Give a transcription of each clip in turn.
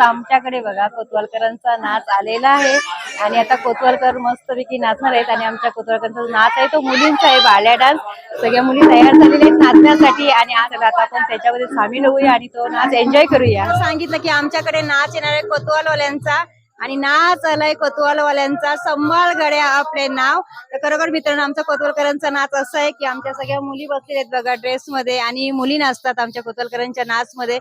आमच्याकडे बघा कोतवालकरांचा नाच आलेला आहे. आणि आता कोतवालकर मस्तपैकी नाचणार आहेत आणि आमच्या कोतवालकरांचा नाच आहे तो मुलींचा आहे बाल्या डान्स. सगळ्या मुली तयार झालेल्या आहेत नाचण्यासाठी. आणि आज आता आपण त्याच्यामध्ये सामील होऊया आणि तो नाच एन्जॉय करूया. सांगितलं की आमच्याकडे नाच येणार आहे कोतवालवाल्यांचा. आणि नाच आलाय कोतवालवाल्यांचा. संभाळ गड्या आपले नाव. तर खरोखर मित्रांनो आमचा कोतवालकरांचा नाच असा आहे की आमच्या सगळ्या मुली बसलेल्या आहेत बघा ड्रेस मध्ये आणि मुली नाचतात आमच्या कोतवालकरांच्या नाच मध्ये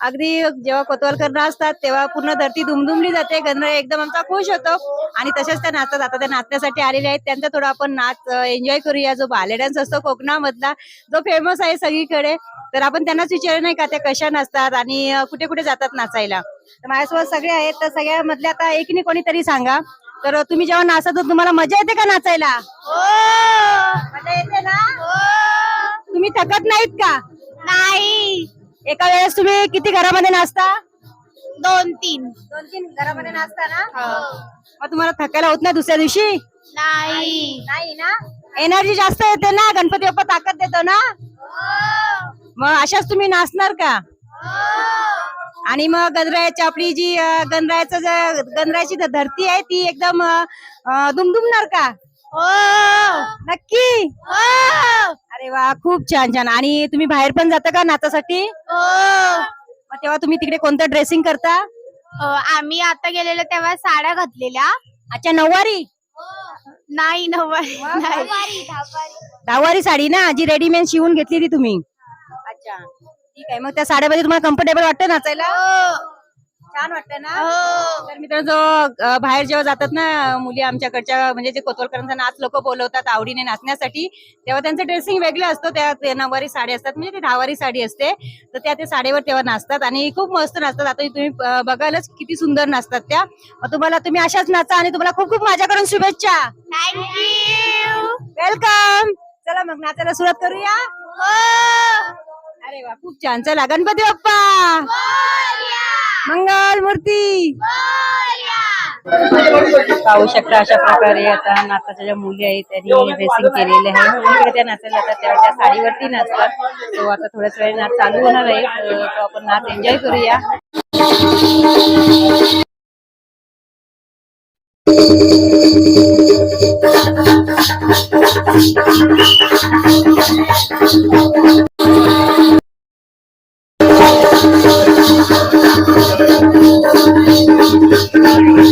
अगदी जेव्हा कोतवालकर नाचतात तेव्हा पूर्ण धरती दुमदुमली जाते गणराय एकदम आमचा खुश होतो. आणि तसेच त्या नाचतात. आता त्या नाचण्यासाठी आलेल्या आहेत. त्यांचा थोडा आपण नाच एन्जॉय करूया. जो बाले डान्स असतो कोकणामधला जो फेमस आहे सगळीकडे. तर आपण त्यांनाच विचारलं नाही का त्या कशा नाचतात आणि कुठे कुठे जातात नाचायला? तर माझ्यासोबत सगळे आहेत. तर सगळ्या मधल्या आता एकनी कोणीतरी सांगा. तर तुम्ही जेव्हा नाचत तुम्हाला मजा येते का नाचायला? मजा येते ना? तुम्ही थकत नाहीत का? नाही. एका वेळेस तुम्ही किती घरामध्ये नाचता? दोन तीन. दोन तीन घरामध्ये नाचता ना? मग तुम्हाला थकायला होत नाही दुसऱ्या दिवशी? नाही. नाही ना? एनर्जी जास्त येते ना? गणपती बाप्पा ताकद देतो ना? मग अशाच तुम्ही नाचणार का? आणि मग गणरायाची आपली जी अं, गणरायाचं धरती आहे ती एकदम दुमदुमणार का? नक्की? अरे वा खूप छान छान. आणि तुम्ही बाहेर पण जाता का नाचासाठी? मग तेव्हा तुम्ही तिकडे कोणतं ड्रेसिंग करता? आम्ही आता गेलेलो तेव्हा साड्या घातलेल्या. अच्छा नऊवारी? नाही नाही. दहावारी. साडी ना जी रेडीमेड शिवून घेतली ती तुम्ही. अच्छा. ठीक आहे. मग त्या साड्यामध्ये तुम्हाला कम्फर्टेबल वाटतं नाचायला? छान वाटतं ना? तर मित्रांनो जो अं, बाहेर जेव्हा जातात ना मुली आमच्याकडच्या म्हणजे जे कोतवालकरांचा नाच लोक बोलवतात आवडीने नाचण्यासाठी तेव्हा त्यांचं ड्रेसिंग वेगळं असतं. त्या ते नऊवारी साडी असतात म्हणजे ती दहावारी साडी असते. तर त्या ते साडीवर तेव्हा नाचतात आणि खूप मस्त नाचतात. आता तुम्ही अं, बघायलाच किती सुंदर नाचतात त्या. मग तुम्हाला तुम्ही अशाच नाचा आणि तुम्हाला खूप खूप माझ्याकडून शुभेच्छा. थँक्यू वेलकम चला मग नाचायला सुरुवात करूया. अरे वा खूप छान. चला गणपती बाप्पा! मंगल मूर्ती! पाहू शकता अशा प्रकारे आता नाचाच्या ज्या मुली आहेत त्यांनी ड्रेसिंग केलेले आहे. इकडे त्या नाचायला जातात तेव्हा त्या साडीवरती नाचतात तो आता थोड्याच वेळ नाच चालू होणार आहे. तो आपण नाच एन्जॉय करूया.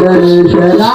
दर्शनाला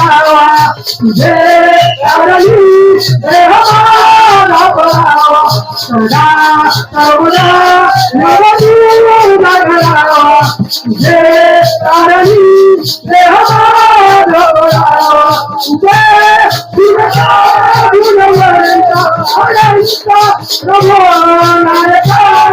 বাবা যে আরলি রে বাবা বাবা সদা সর্বদা নবদি বাবা যে আরলি রে বাবা বাবা যে বিবেকা বিনবরতা হরিষ্ঠ নমো নারায়ণ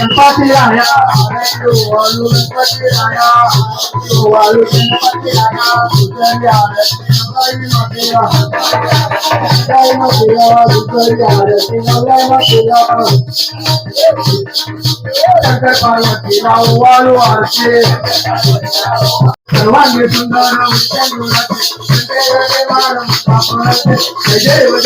नवदी लागलावा तुझे आवडली देह मला जय जय जय जय नाचत यावे रंजन गणराया जय जय जय जय नाचत यावे रंजन गणराया गणपती राया वालू गणपती राया वालू गणपती राया तुझ्या आरती नवलाई मतिया जय मतिया तुझ्या आरती नवलाई मतिया शंकर पार्वतीला वालू आरती सर्वांगी सुंदर जय जय देव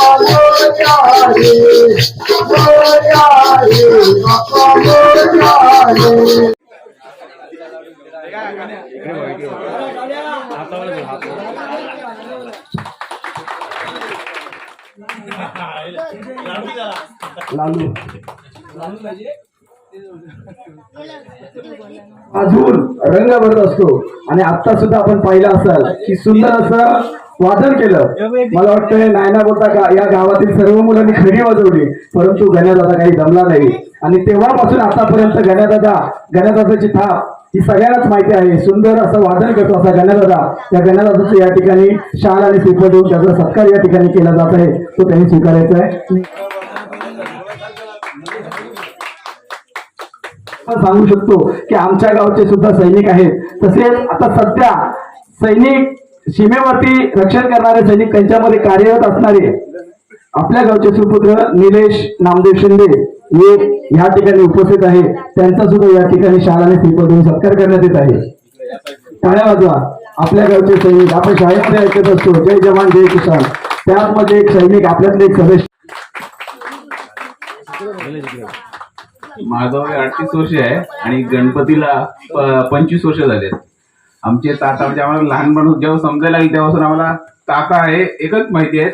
Oh, अजून रंग भरत असतो. आणि आता सुद्धा आपण पाहिलं असाल की सुंदर असं वादन केलं. मला वाटतं नायना बोलता का या गावातील सर्व मुलांनी खडी वाजवली परंतु गण्यादादा काही जमला नाही. आणि तेव्हापासून आतापर्यंत गण्यादादा गण्यादादाची थाप ही सगळ्यांनाच माहिती आहे. सुंदर असं वादन करतो असा गण्यादादा. त्या गण्यादादाचं या ठिकाणी शाल आणि श्रीफळ देऊन त्याचा सत्कार या ठिकाणी केला जात आहे. तो त्यांनी स्वीकारायचा आहे. सांगू शकतो की आमच्या गावचे सुद्धा सैनिक आहेत. तसेच आता सध्या सैनिक सीमेवरती रक्षण करणारे सैनिक त्यांच्यामध्ये कार्यरत असणारे आपल्या गावचे सुपुत्र निलेश नामदेव शिंदे हे या ठिकाणी उपस्थित आहे. त्यांचा सुद्धा या ठिकाणी शाळाने देऊन सत्कार करण्यात येत आहे. टाळ्या वाजवा. आपल्या गावचे सैनिक आपण शाळेमध्ये ऐकत असतो. जय जवान जय किसान. त्यामध्ये एक सैनिक आपल्यातले एक सदस्य. माझं वय अडतीस वर्ष आहे आणि गणपतीला पंचवीस वर्ष झालेत आमचे ताता म्हणजे आम्हाला लहानपण जेव्हा समजायला लागेल तेव्हापासून आम्हाला ताता आहे एकच माहिती आहेत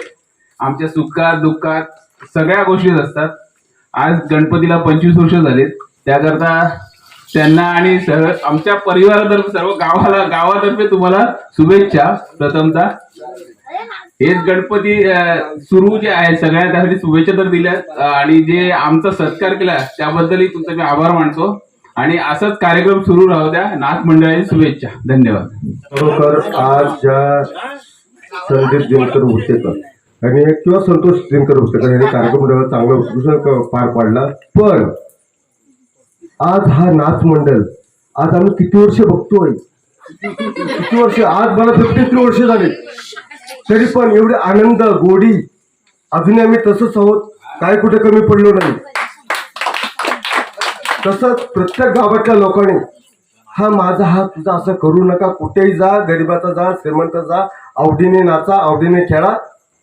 आमच्या सुखात दुःखात सगळ्या गोष्टीच असतात. आज गणपतीला पंचवीस वर्ष झालेत. त्याकरता त्यांना आणि सर्व आमच्या परिवारातर्फे सर्व गावाला गावातर्फे तुम्हाला शुभेच्छा प्रथमतः. हेच गणपती सुरू जे आहे सगळ्या त्यासाठी शुभेच्छा तर दिल्यात आणि जे आमचा सत्कार केला त्याबद्दलही तुमचा मी आभार मानतो. आणि असंच कार्यक्रम सुरू राहू द्या. नाथ मंडळाची शुभेच्छा. धन्यवाद. खरोखर आज ज्या संदीप दिनकर भुसेकर आणि किंवा संतोष दिनकर भुसेकर यांनी कार्यक्रम चांगला उत्कृष्ट पार पाडला. पण आज हा नाच मंडळ आज आम्ही किती वर्ष बघतोय? किती वर्ष? आज मला फिफ्टी थ्री वर्ष झाले. तरी पण एवढे आनंद गोडी अजूनही आम्ही तसंच आहोत. काय कुठे कमी पडलो नाही. तसंच प्रत्येक गावातल्या लोकांनी हा माझा हा तुझा असं करू नका कुठेही जा गरिबाचा जा श्रीमंत जा आवडीने नाचा आवडीने खेळा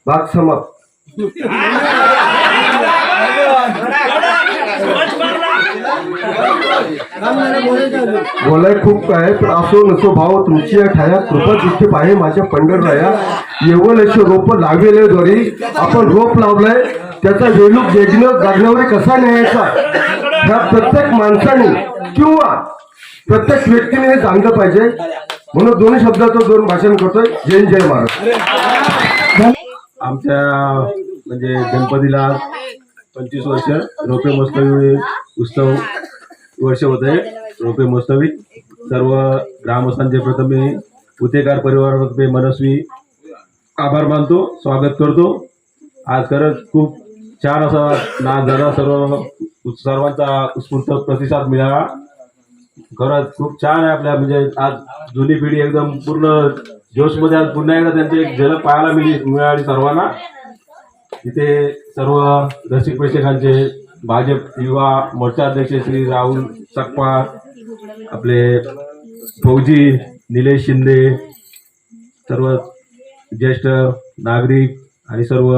भाग समाप्त. बोलाय खूप काय पण असो नसो भाव तुमची या ठाया कृपा दृष्टी पाहे माझ्या पंढरराया येवल असे रोप लावेले द्वारी आपण रोप लावलंय त्याचा वेलूक वेगणं जागण्यावर कसा न्यायचा? ह्या प्रत्येक माणसाने किंवा प्रत्येक व्यक्तीने हे सांगलं पाहिजे. म्हणून दोन्ही शब्दाचं दोन भाषण करतोय. जय जय महाराज आमच्या म्हणजे गणपतीला पंचवीस वर्ष रोपे महोत्सवी उत्सव वर्ष होत आहे. रोपे महोत्सवी सर्व ग्रामस्थांचे प्रथम मी उतेकार परिवारातर्फे मनस्वी आभार मानतो स्वागत करतो. आज खरंच खूप छान असा नाच झाला सर्व सर्वांचा उत्स्फूर्त प्रतिसाद मिळाला खरंच खूप छान आहे आपल्या म्हणजे आज जुनी पिढी एकदम पूर्ण जोशमध्ये आज पुन्हा एकदा त्यांची एक झलक पाहायला मिळली मिळाली सर्वांना. इथे सर्व रसिक प्रेक्षकांचे भाजप युवा मोर्चा अध्यक्ष श्री राहुल सकपाळ आपले फौजी निलेश शिंदे सर्व ज्येष्ठ नागरिक आणि सर्व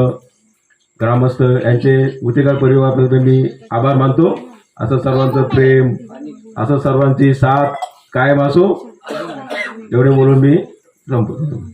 ग्रामस्थ यांचे उतेकार परिवाराबद्दल मी आभार मानतो. असं सर्वांचं प्रेम असं सर्वांची साथ कायम असो. एवढे बोलून मी संपतो